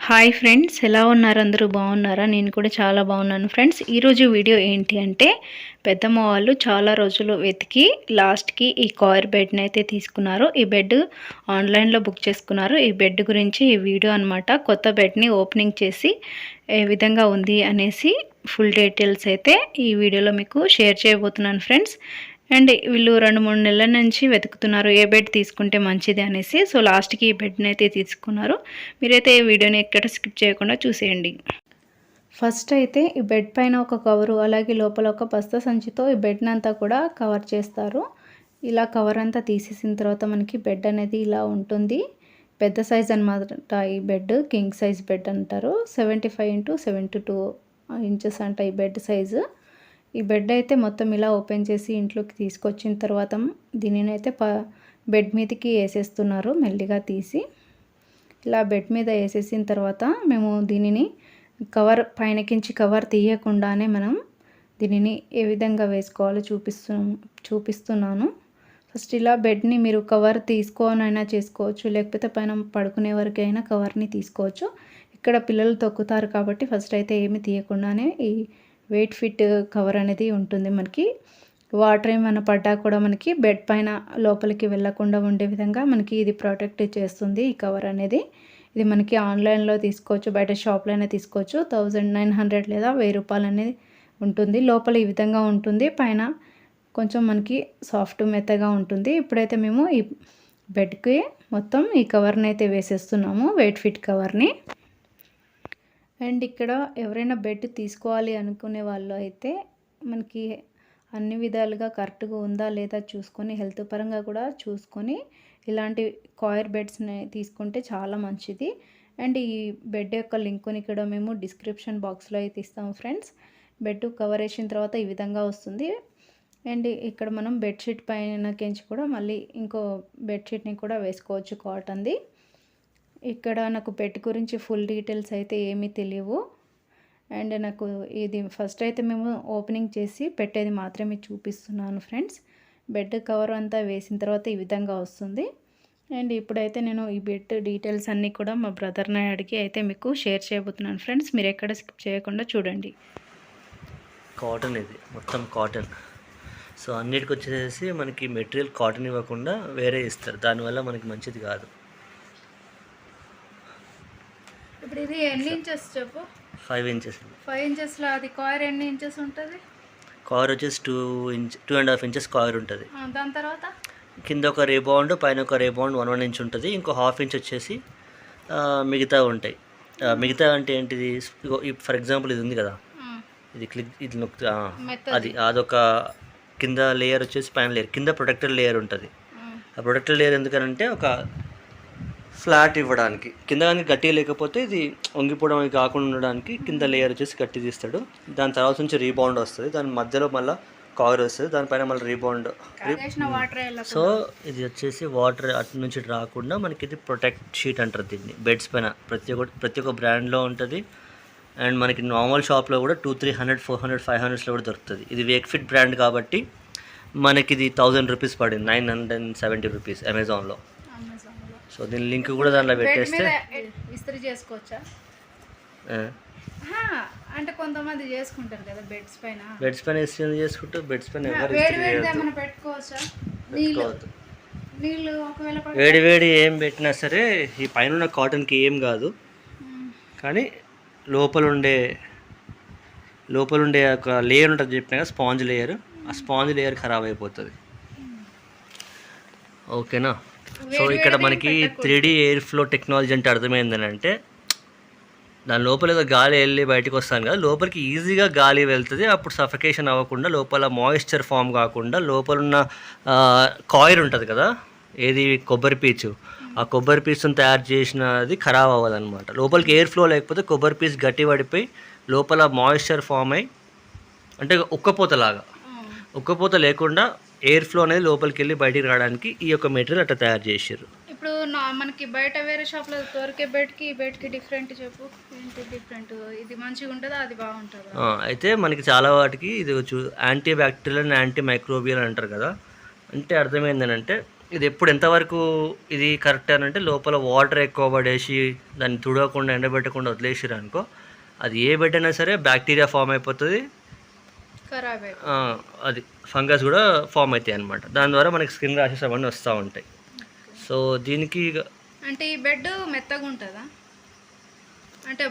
Hi friends ఎలా ఉన్నారు? అందరూ బాగున్నారా? నేను కూడా చాలా బాగున్నాను ఫ్రెండ్స్ ఈరోజు వీడియో ఏంటి అంటే పెద్దమ్మ వాళ్ళు చాలా రోజులు వెతికి లాస్ట్కి ఈ కాయర్ బెడ్ని అయితే తీసుకున్నారు. ఈ బెడ్ ఆన్లైన్లో బుక్ చేసుకున్నారు. ఈ బెడ్ గురించి ఈ వీడియో అనమాట కొత్త బెడ్ని ఓపెనింగ్ చేసి ఏ విధంగా ఉంది అనేసి ఫుల్ డీటెయిల్స్ అయితే ఈ వీడియోలో మీకు షేర్ చేయబోతున్నాను ఫ్రెండ్స్ అండ్ వీళ్ళు రెండు మూడు నెలల నుంచి వెతుకుతున్నారు. ఏ బెడ్ తీసుకుంటే మంచిది అనేసి. సో లాస్ట్కి ఈ బెడ్ని అయితే తీసుకున్నారు. మీరైతే ఈ వీడియోని ఎక్కడ స్కిప్ చేయకుండా చూసేయండి. ఫస్ట్ అయితే ఈ బెడ్ పైన ఒక కవరు అలాగే లోపల ఒక బస్తా సంచితో ఈ బెడ్ని అంతా కూడా కవర్ చేస్తారు. ఇలా కవర్ అంతా తీసేసిన తర్వాత మనకి బెడ్ అనేది ఇలా ఉంటుంది. పెద్ద సైజ్ అనమాట ఈ బెడ్ కింగ్ సైజ్ బెడ్ అంటారు. Seventy five into seventy two inches అంట ఈ బెడ్ సైజు. ఈ బెడ్ అయితే మొత్తం ఇలా ఓపెన్ చేసి ఇంట్లోకి తీసుకొచ్చిన తర్వాత దీనిని అయితే ప బెడ్ మీదకి వేసేస్తున్నారు మెల్లిగా తీసి. ఇలా బెడ్ మీద వేసేసిన తర్వాత మేము దీనిని కవర్ పైనకించి కవర్ తీయకుండానే మనం దీనిని ఏ విధంగా వేసుకోవాలో చూపిస్తు చూపిస్తున్నాను. ఫస్ట్ ఇలా బెడ్ని మీరు కవర్ తీసుకోనైనా చేసుకోవచ్చు లేకపోతే పైన పడుకునే వరకైనా కవర్ని తీసుకోవచ్చు. ఇక్కడ పిల్లలు తొక్కుతారు కాబట్టి ఫస్ట్ అయితే ఏమి తీయకుండానే ఈ వెయిట్ ఫిట్ కవర్ అనేది ఉంటుంది మనకి. వాటర్ ఏమైనా పడ్డా కూడా మనకి బెడ్ పైన లోపలికి వెళ్ళకుండా ఉండే విధంగా మనకి ఇది ప్రొటెక్ట్ చేస్తుంది ఈ కవర్ అనేది. ఇది మనకి ఆన్లైన్లో తీసుకోవచ్చు బయట షాప్లో అయినా తీసుకోవచ్చు. థౌజండ్ నైన్ హండ్రెడ్ లేదా వెయ్యి రూపాయలు అనేది ఉంటుంది. లోపల ఈ విధంగా ఉంటుంది. పైన కొంచెం మనకి సాఫ్ట్ మెత్తగా ఉంటుంది. ఇప్పుడైతే మేము ఈ బెడ్కి మొత్తం ఈ కవర్ని అయితే వేసేస్తున్నాము వెయిట్ ఫిట్ కవర్ని. అండ్ ఇక్కడ ఎవరైనా బెడ్ తీసుకోవాలి అనుకునే వాళ్ళు అయితే మనకి అన్ని విధాలుగా కరెక్ట్గా ఉందా లేదా చూసుకొని హెల్త్ పరంగా కూడా చూసుకొని ఇలాంటి కాయర్ బెడ్స్ని తీసుకుంటే చాలా మంచిది. అండ్ ఈ బెడ్ యొక్క లింక్ని ఇక్కడ మేము డిస్క్రిప్షన్ బాక్స్లో అయితే ఇస్తాము ఫ్రెండ్స్. బెడ్ కవర్ వేసిన తర్వాత ఈ విధంగా వస్తుంది. అండ్ ఇక్కడ మనం బెడ్షీట్ పైన కించి కూడా మళ్ళీ ఇంకో బెడ్షీట్ని కూడా వేసుకోవచ్చు కాటన్ది. ఇక్కడ నాకు బెడ్ గురించి ఫుల్ డీటెయిల్స్ అయితే ఏమీ తెలియవు. అండ్ నాకు ఇది ఫస్ట్ అయితే మేము ఓపెనింగ్ చేసి పెట్టేది మాత్రమే చూపిస్తున్నాను ఫ్రెండ్స్. బెడ్ కవర్ అంతా వేసిన తర్వాత ఈ విధంగా వస్తుంది. అండ్ ఇప్పుడైతే నేను ఈ బెడ్ డీటెయిల్స్ అన్నీ కూడా మా బ్రదర్ని అడిగి అయితే మీకు షేర్ చేయబోతున్నాను ఫ్రెండ్స్. మీరు ఎక్కడ స్కిప్ చేయకుండా చూడండి. కాటన్ ఇది మొత్తం కాటన్. సో అన్నిటికి వచ్చేసి మనకి మెటీరియల్ కాటన్ ఇవ్వకుండా వేరే ఇస్తారు. దానివల్ల మనకి మంచిది కాదు. ఇప్పుడు ఇది ఎన్ని ఇంచెస్ చెప్పు? ఫైవ్ ఇంచెస్ ఫైవ్ ఇంచెస్లో అది కాయర్ ఎన్ని ఇంచెస్ ఉంటుంది? కవర్ వచ్చేసి two inch two and half inches cover ఉంటుంది. దాని తర్వాత? కింద ఒక రేబౌండ్ పైన ఒక రేబౌండ్ వన్ వన్ ఇంచ్ ఉంటుంది. ఇంకో హాఫ్ ఇంచ్ వచ్చేసి మిగతా ఉంటాయి. మిగతా అంటే ఏంటిది? ఫర్ ఎగ్జాంపుల్ ఇది ఉంది కదా. ఇది క్లిక్ ఇది అది అదొక కింద లేయర్ వచ్చేసి పైన లేయర్ కింద ప్రొటెక్టర్ లేయర్ ఉంటుంది. ఆ. ప్రొటెక్టర్ లేయర్ ఎందుకనంటే ఒక ఫ్లాట్ ఇవ్వడానికి. కింద కానీ గట్టిగా లేకపోతే ఇది వంగిపోవడం కాకుండా ఉండడానికి కింద లేయర్ వచ్చేసి గట్టి తీస్తాడు. దాని తర్వాత నుంచి రీబౌండ్ వస్తుంది. దాని మధ్యలో మళ్ళీ కవర్ వస్తుంది. దానిపైన మళ్ళీ రీబౌండ్ సో ఇది వచ్చేసి వాటర్ అటు నుంచి రాకుండా మనకి ఇది ప్రొటెక్ట్ షీట్ అంటారు దీన్ని. బెడ్స్ పైన. ప్రతి ఒక్క ప్రతి ఒక్క బ్రాండ్లో ఉంటుంది. అండ్ మనకి నార్మల్ షాప్లో కూడా two three hundred four hundred five హండ్రెడ్స్లో కూడా దొరుకుతుంది. ఇది వేక్ ఫిట్ బ్రాండ్ కాబట్టి మనకి ఇది థౌజండ్ రూపీస్ పడింది nine hundred and seventy rupees అమెజాన్లో సో దీని లింక్ కూడా దాంట్లో పెట్టేస్తే ఇస్త్రీ చేసుకోవచ్చా? అంటే కొంతమంది చేసుకుంటారు కదా బెడ్స్ పైన. బెడ్స్ పైన ఇస్త్రీ చేసుకుంటూ? బెడ్స్ పైన ఎవరు పెట్టుకోవచ్చా? పెట్టుకోవద్దు. వేడి వేడి ఏం పెట్టినా సరే ఈ పైన ఉన్న కాటన్కి ఏం కాదు. కానీ లోపల ఉండే లోపల ఉండే ఒక లేయర్ ఉంటుంది చెప్పిన స్పాంజ్ లేయర్. ఆ స్పాంజ్ లేయర్ ఖరాబ్ అయిపోతుంది. ఓకేనా? సో ఇక్కడ మనకి three D air flow technology అంటే అర్థమైందని అంటే దాని లోపల ఏదో గాలి వెళ్ళి బయటకు వస్తాను కదా లోపలికి ఈజీగా గాలి వెళ్తుంది. అప్పుడు సఫకేషన్ అవ్వకుండా లోపల మాయిశ్చర్ ఫామ్ కాకుండా లోపల ఉన్న కాయిర్ ఉంటుంది కదా ఏది? కొబ్బరి పీచు. ఆ కొబ్బరి పీచుని తయారు చేసినది ఖరాబ్ అవ్వదన్నమాట. లోపలికి ఎయిర్ ఫ్లో లేకపోతే కొబ్బరి పీస్ గట్టి పడిపోయి లోపల మాయిశ్చర్ ఫామ్ అయ్యి అంటే ఉక్కపోతలాగా. ఉక్కపోత లేకుండా ఎయిర్ ఫ్లో అనేది లోపలికి వెళ్ళి బయటికి రావడానికి ఈ యొక్క మెటీరియల్ అట్లా తయారు చేసారు ఇప్పుడు మనకి బయట వేరే షాప్లో దొరికే బెడ్కి బెడ్కి డిఫరెంట్ చెప్పు. ఏంటి డిఫరెంట్ ఇది మంచిగా ఉంటుందా? అది బాగుంటుందా? అయితే మనకి చాలా వాటికి ఇది antibacterial and antimicrobial అంటారు కదా. అంటే అర్థమైందనంటే ఇది ఎప్పుడు ఎంతవరకు ఇది కరెక్ట్ అని అంటే లోపల వాటర్ ఎక్కువ పడేసి దాన్ని తుడవకుండా ఎండబెట్టకుండా వదిలేసిరు అనుకో అది ఏ బెడ్ అయినా సరే బ్యాక్టీరియా ఫామ్ అయిపోతుంది. అది ఫంగస్ కూడా ఫామ్ అవుతాయి అనమాట దాని ద్వారా మనకి స్కిన్ ర్యాషెస్ అవన్నీ వస్తూ ఉంటాయి. సో దీనికి అంటే ఈ బెడ్ మెత్తగా ఉంటుందా? అంటే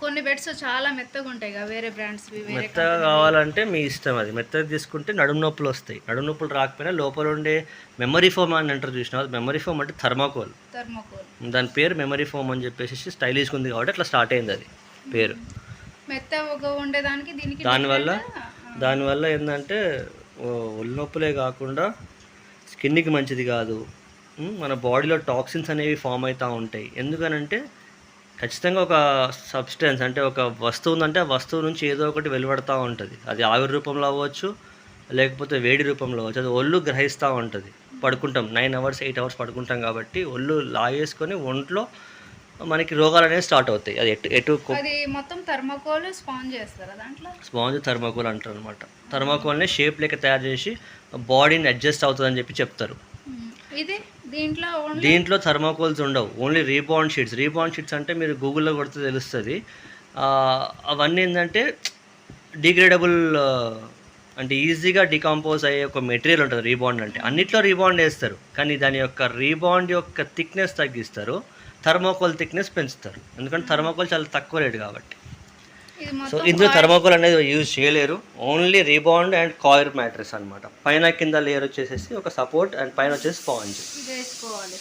కొన్ని బెడ్స్ చాలా మెత్తగా ఉంటాయి కదా వేరే బ్రాండ్స్ మెత్తగా కావాలంటే మీ ఇష్టం అది. మెత్తగా తీసుకుంటే నడుము నొప్పులు వస్తాయి. నడుము నొప్పులు రాకపోయినా లోపల ఉండే మెమరీ ఫోమ్ అని అంటారు చూసిన మెమరీ ఫోమ్ అంటే థర్మాకోల్. థర్మోకోల్. దాని పేరు మెమరీ ఫోమ్ అని చెప్పేసి స్టైలిష్గా ఉంది కాబట్టి అట్లా స్టార్ట్ అయింది అది పేరు. మెత్తగా ఉండేదానికి దీనికి దానివల్ల దానివల్ల ఏంటంటే ఒళ్ళు నొప్పులే కాకుండా స్కిన్కి మంచిది కాదు. మన బాడీలో టాక్సిన్స్ అనేవి ఫామ్ అవుతూ ఉంటాయి. ఎందుకనంటే ఖచ్చితంగా ఒక సబ్స్టెన్స్ అంటే ఒక వస్తువు ఉందంటే ఆ వస్తువు నుంచి ఏదో ఒకటి వెలువడుతూ ఉంటుంది. అది ఆవిరి రూపంలో అవ్వచ్చు లేకపోతే వేడి రూపంలో అవ్వచ్చు. అది ఒళ్ళు గ్రహిస్తూ ఉంటుంది. పడుకుంటాం నైన్ అవర్స్ ఎయిట్ అవర్స్ పడుకుంటాం కాబట్టి ఒళ్ళు లాగేసుకొని ఒంట్లో మనకి రోగాలు అనేవి స్టార్ట్ అవుతాయి. అది ఎటు ఎటు అది మొత్తం థర్మోకోల్ స్పాన్ చేస్తారా దాంట్లో? స్పాంజ్ థర్మాకోల్ అంటారు అనమాట థర్మాకోల్ని షేప్ లెక్క తయారు చేసి బాడీని అడ్జస్ట్ అవుతుందని చెప్పి చెప్తారు. ఇది దీంట్లో దీంట్లో థర్మాకోల్స్ ఉండవు. Only rebond sheets. Rebond sheets అంటే మీరు గూగుల్లో కొడితే తెలుస్తుంది. అవన్నీ ఏంటంటే డిగ్రేడబుల్ అంటే ఈజీగా డికంపోజ్ అయ్యే ఒక మెటీరియల్ ఉంటుంది రీబాండ్ అంటే. అన్నిట్లో రీబాండ్ వేస్తారు. కానీ దాని యొక్క రీబాండ్ యొక్క థిక్నెస్ తగ్గిస్తారు. థర్మాకోల్ థిక్నెస్ పెంచుతారు. ఎందుకంటే థర్మాకోల్ చాలా తక్కువ రేటు కాబట్టి. సో ఇందులో థర్మాకోల్ అనేది యూజ్ చేయలేరు. Only rebond and coir mattress అనమాట పైన కింద లేయర్ వచ్చేసేసి ఒక సపోర్ట్ అండ్ పైన వచ్చేసి స్పాంజ్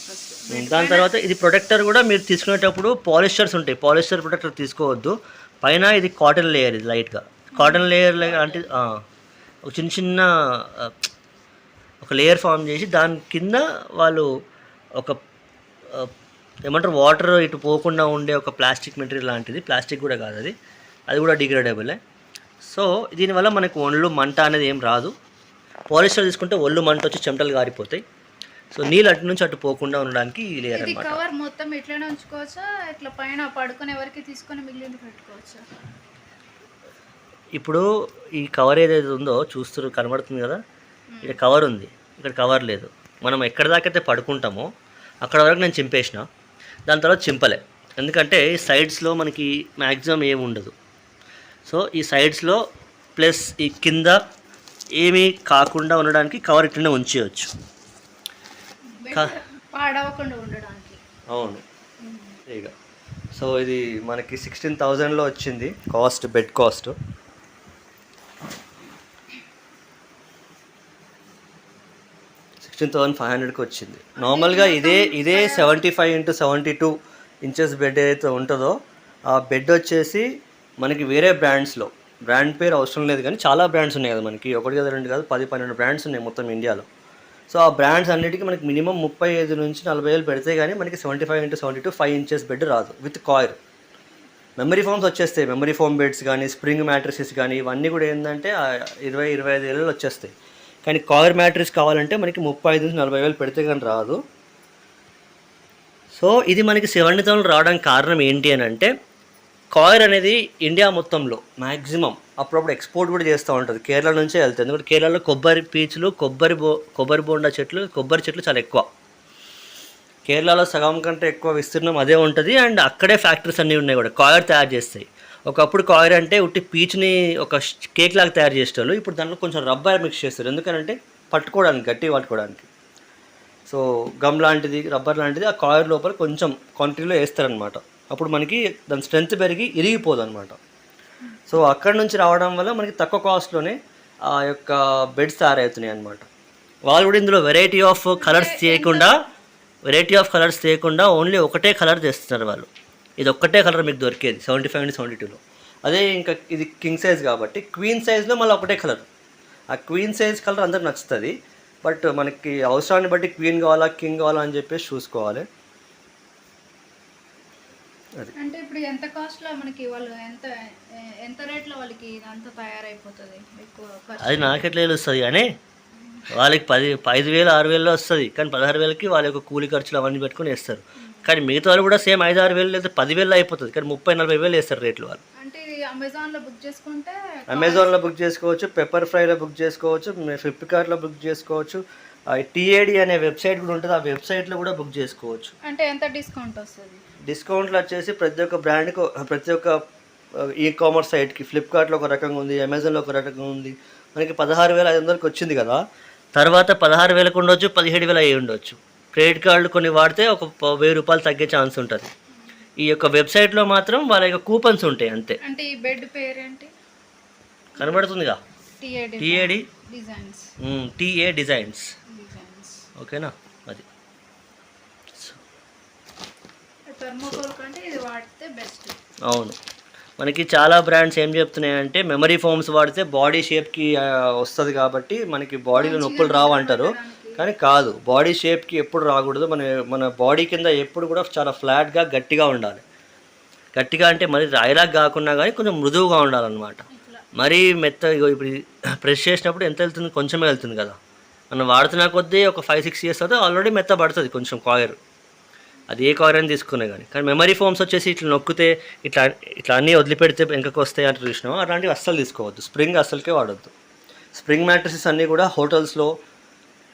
ఫస్ట్ దాని తర్వాత ఇది ప్రొటెక్టర్ కూడా మీరు తీసుకునేటప్పుడు పాలిస్టర్స్ ఉంటాయి. పాలిస్టర్ ప్రొటెక్టర్ తీసుకోవద్దు. పైన ఇది కాటన్ లేయర్ ఇది లైట్గా కాటన్ లేయర్ అంటే ఒక చిన్న చిన్న ఒక లేయర్ ఫామ్ చేసి దాని కింద వాళ్ళు ఒక ఏమంటారు వాటర్ ఇటు పోకుండా ఉండే ఒక ప్లాస్టిక్ మెటీరియల్ లాంటిది. ప్లాస్టిక్ కూడా కాదు అది. అది కూడా డిగ్రేడబులే సో దీనివల్ల మనకు ఒళ్ళు మంట అనేది ఏం రాదు. పాలిస్టర్ తీసుకుంటే ఒళ్ళు మంట వచ్చి చెమటలు గారిపోతాయి. సో నీళ్ళు అటు నుంచి అటు పోకుండా ఉండడానికి ఈ లేయర్ ఇది అనమాట కవర్ మొత్తం ఇట్లనే ఉంచుకోవచ్చా? ఇట్లా పైన పడుకునే వరకు తీసుకొని మిగిలింది పెట్టుకోవచ్చా? ఇప్పుడు ఈ కవర్ ఏదైతే ఉందో చూస్తూ కనబడుతుంది కదా? ఇక్కడ కవర్ ఉంది. ఇక్కడ కవర్ లేదు. మనం ఎక్కడ దాకైతే పడుకుంటామో అక్కడ వరకు నేను చింపేసిన. దాని తర్వాత చింపలే. ఎందుకంటే ఈ సైడ్స్లో మనకి మ్యాక్సిమం ఏమి ఉండదు. సో ఈ సైడ్స్లో ప్లస్ ఈ కింద ఏమీ కాకుండా ఉండడానికి కవర్ ఇట్లనే ఉంచేయచ్చు. అవును. ఇక. సో ఇది మనకి సిక్స్టీన్ థౌజండ్లో వచ్చింది cost bed cost sixteen thousand five హండ్రెడ్కి వచ్చింది. నార్మల్గా ఇదే ఇదే seventy five into seventy two inches bed ఏదైతే ఉంటుందో ఆ బెడ్ వచ్చేసి మనకి వేరే బ్రాండ్స్లో బ్రాండ్ పేరు అవసరం లేదు కానీ చాలా బ్రాండ్స్ ఉన్నాయి కదా మనకి. ఒకటి కదా రెండు కాదు పది పన్నెండు బ్రాండ్స్ ఉన్నాయి మొత్తం ఇండియాలో. సో ఆ బ్రాండ్స్ అన్నిటికీ మనకి మినిమం ముప్పై ఐదు నుంచి నలభై వేలు పెడితే కానీ మనకి seventy five into seventy two five inches bed రాదు విత్ కాయిర్ మెమరీ ఫోమ్స్ వచ్చేస్తాయి. మెమరీ ఫోమ్ బెడ్స్ కానీ స్ప్రింగ్ మ్యాట్రసెస్ కానీ ఇవన్నీ కూడా ఏంటంటే ఇరవై ఇరవై ఐదు వేలలో వచ్చేస్తాయి. కానీ కాయిర్ మ్యాట్రిక్స్ కావాలంటే మనకి ముప్పై ఐదు నుంచి నలభై వేలు పెడితే కానీ రాదు. సో ఇది మనకి సెవెంటీ రావడానికి కారణం ఏంటి అని అంటే కాయిర్ అనేది ఇండియా మొత్తంలో మ్యాక్సిమం అప్పుడప్పుడు ఎక్స్పోర్ట్ కూడా చేస్తూ ఉంటుంది. కేరళ నుంచే వెళ్తుంది. ఎందుకంటే కేరళలో కొబ్బరి పీచులు కొబ్బరి బో కొబ్బరి బోండా చెట్లు కొబ్బరి చెట్లు చాలా ఎక్కువ. కేరళలో సగం కంటే ఎక్కువ విస్తీర్ణం అదే ఉంటుంది. అండ్ అక్కడే ఫ్యాక్టరీస్ అన్నీ ఉన్నాయి కూడా. కాయర్ తయారు చేస్తాయి. ఒకప్పుడు కాయర్ అంటే ఉట్టి పీచ్ని ఒక కేక్ లాగా తయారు చేసేవాళ్ళు ఇప్పుడు దాంట్లో కొంచెం రబ్బర్ మిక్స్ చేస్తారు. ఎందుకంటే పట్టుకోవడానికి గట్టి పట్టుకోవడానికి. సో గమ్ లాంటిది రబ్బర్ లాంటిది ఆ కాయర్ లోపల కొంచెం క్వాంటిటీలో వేస్తారనమాట. అప్పుడు మనకి దాని స్ట్రెంత్ పెరిగి ఇరిగిపోదు అనమాట సో అక్కడ నుంచి రావడం వల్ల మనకి తక్కువ కాస్ట్లోనే ఆ యొక్క బెడ్స్ తయారవుతున్నాయి అనమాట వాళ్ళు కూడా ఇందులో వెరైటీ ఆఫ్ కలర్స్ చేయకుండా వెరైటీ ఆఫ్ కలర్స్ చేయకుండా ఓన్లీ ఒకటే కలర్ చేస్తున్నారు వాళ్ళు. ఇది ఒక్కటే కలర్ మీకు దొరికేది సెవెంటీ ఫైవ్ అండ్ సెవెంటీ టూలో అదే ఇంకా ఇది కింగ్ సైజ్ కాబట్టి క్వీన్ సైజ్లో మళ్ళీ ఒకటే కలర్. ఆ క్వీన్ సైజ్ కలర్ అందరికి నచ్చుతుంది బట్ మనకి అవసరాన్ని బట్టి క్వీన్ కావాలా కింగ్ కావాలా అని చెప్పేసి చూసుకోవాలి. అది. అంటే ఇప్పుడు ఎంత కాస్ట్లో మనకి వాళ్ళు ఎంత ఎంత రేట్లో వాళ్ళకి ఇదంతా తయారైపోతుంది? అది నాకెట్లా తెలుస్తుంది కానీ వాళ్ళకి పది ఐదు వేలు ఆరు వేలలో వస్తుంది. కానీ పదహారు వేలకి వాళ్ళ యొక్క కూలి ఖర్చులు అవన్నీ పెట్టుకొని వేస్తారు. కానీ మిగతా వాళ్ళు కూడా సేమ్ ఐదు ఆరు వేలు లేదా పదివేలు అయిపోతుంది. కానీ ముప్పై నలభై వేలు వేస్తారు రేట్లు వాళ్ళు. అంటే ఇది అమెజాన్లో బుక్ చేసుకుంటే అమెజాన్లో బుక్ చేసుకోవచ్చు పెప్పర్ ఫ్రైలో బుక్ చేసుకోవచ్చు ఫ్లిప్కార్ట్లో బుక్ చేసుకోవచ్చు టీఏడి అనే వెబ్సైట్ కూడా ఉంటుంది. ఆ వెబ్సైట్లో కూడా బుక్ చేసుకోవచ్చు. అంటే ఎంత డిస్కౌంట్ వస్తుంది? డిస్కౌంట్లు వచ్చేసి ప్రతి ఒక్క బ్రాండ్కి ప్రతి ఒక్క ఈ కామర్స్ సైట్కి ఫ్లిప్కార్ట్లో ఒక రకంగా ఉంది అమెజాన్లో ఒక రకంగా ఉంది. మనకి పదహారు వేల ఐదు వందలకి వచ్చింది కదా. తర్వాత పదహారు వేలకు ఉండొచ్చు పదిహేడు వేల అయ్యి ఉండొచ్చు. క్రెడిట్ కార్డులు కొన్ని వాడితే ఒక వెయ్యి రూపాయలు తగ్గే ఛాన్స్ ఉంటుంది. ఈ యొక్క వెబ్సైట్లో మాత్రం వాళ్ళ యొక్క కూపన్స్ ఉంటాయి అంతే. అంటే ఈ బెడ్ పేరేంటి? కనబడుతుందిగా? TA TAD designs. TA designs. ఓకేనా? అది. అవును. మనకి చాలా బ్రాండ్స్ ఏం చెప్తున్నాయంటే మెమరీ ఫోమ్స్ వాడితే బాడీ షేప్కి వస్తుంది కాబట్టి మనకి బాడీలో నొప్పులు రావు అంటారు కానీ కాదు బాడీ షేప్కి ఎప్పుడు రాకూడదు. మన మన బాడీ కింద ఎప్పుడు కూడా చాలా ఫ్లాట్గా గట్టిగా ఉండాలి. గట్టిగా అంటే మరి రాయిలాగా కాకుండా కానీ కొంచెం మృదువుగా ఉండాలన్నమాట. మరీ మెత్త ఇగో ఇప్పుడు ప్రెస్ చేసినప్పుడు ఎంత వెళ్తుంది? కొంచెమే వెళ్తుంది కదా. మనం వాడుతున్న కొద్దీ ఒక ఫైవ్ సిక్స్ ఇయర్స్ అయితే ఆల్రెడీ మెత్త పడుతుంది కొంచెం కాయర్ అది ఏ కాయర్ అని తీసుకునే కానీ కానీ మెమరీ ఫోమ్స్ వచ్చేసి ఇట్లా నొక్కితే ఇట్లా ఇట్లా అన్నీ వదిలిపెడితే వెనకకు వస్తాయి అంటే చూసినాం అలాంటివి అస్సలు తీసుకోవద్దు. స్ప్రింగ్ అస్సలకే వాడద్దు. స్ప్రింగ్ మ్యాట్రసెస్ అన్నీ కూడా హోటల్స్లో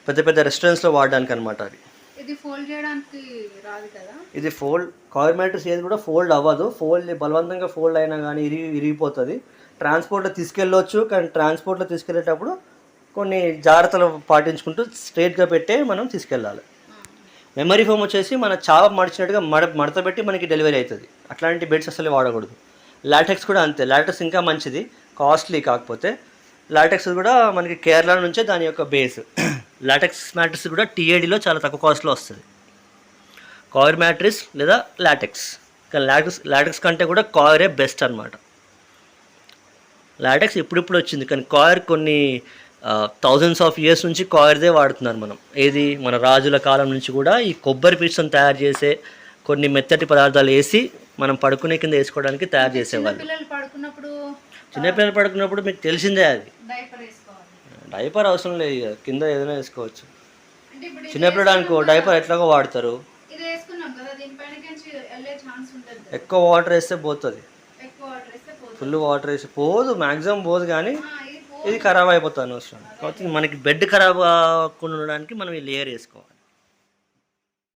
పెద్ద పెద్ద రెస్టారెంట్స్లో వాడడానికి అనమాట అది ఇది ఫోల్డ్ చేయడానికి రాదు కదా? ఇది ఫోల్డ్ కార్ మ్యాట్రస్ ఏది కూడా ఫోల్డ్ అవ్వదు. ఫోల్డ్ బలవంతంగా ఫోల్డ్ అయినా కానీ ఇరిగి ఇరిగిపోతుంది. ట్రాన్స్పోర్ట్లో తీసుకెళ్ళొచ్చు కానీ ట్రాన్స్పోర్ట్లో తీసుకెళ్ళేటప్పుడు కొన్ని జాగ్రత్తలు పాటించుకుంటూ స్ట్రైట్గా పెట్టే మనం తీసుకెళ్ళాలి. మెమరీ ఫోమ్ వచ్చేసి మన చావ మడిచినట్టుగా మడ మడత పెట్టి మనకి డెలివరీ అవుతుంది అట్లాంటి బెడ్స్ అసలు వాడకూడదు. లాటెక్స్ కూడా అంతే. లాటెక్స్ ఇంకా మంచిది. కాస్ట్లీ కాకపోతే లాటెక్స్ కూడా మనకి కేరళ నుంచే దాని యొక్క బేస్ లాటెక్స్ మ్యాట్రిక్స్ కూడా టీఏడీలో చాలా తక్కువ కాస్ట్లో వస్తుంది. కాయిర్ మ్యాట్రిక్స్ లేదా లాటెక్స్ కానీ లాటెక్స్ లాటెక్స్ కంటే కూడా కాయరే బెస్ట్ అనమాట లాటెక్స్ ఇప్పుడిప్పుడు వచ్చింది? కానీ కాయర్ కొన్ని థౌజండ్స్ ఆఫ్ ఇయర్స్ నుంచి కాయర్దే వాడుతున్నారు మనం. ఏది? మన రాజుల కాలం నుంచి కూడా ఈ కొబ్బరి పీచుని తయారు చేసే కొన్ని మెత్తటి పదార్థాలు వేసి మనం పడుకునే కింద వేసుకోవడానికి తయారు చేసేవాళ్ళు. చిన్నపిల్లలు పడుకున్నప్పుడు మీకు తెలిసిందే అది. డైపర్ అవసరం లేదు ఇక. కింద ఏదైనా వేసుకోవచ్చు. అంటే ఇప్పుడు ఇది చిన్నపిల్లడు అనుకో డైపర్ ఎట్లాగో వాడతారు. ఎక్కువ వాటర్ వేస్తే పోతుంది. ఫుల్ వాటర్ వేసి పోదు మ్యాక్సిమం పోదు కానీ ఇది ఖరాబ్ అయిపోతుంది అనవసరం. కాబట్టి మనకి బెడ్ ఖరాబ్ కాకుండా ఉండడానికి మనం ఈ లేయర్ వేసుకోవాలి.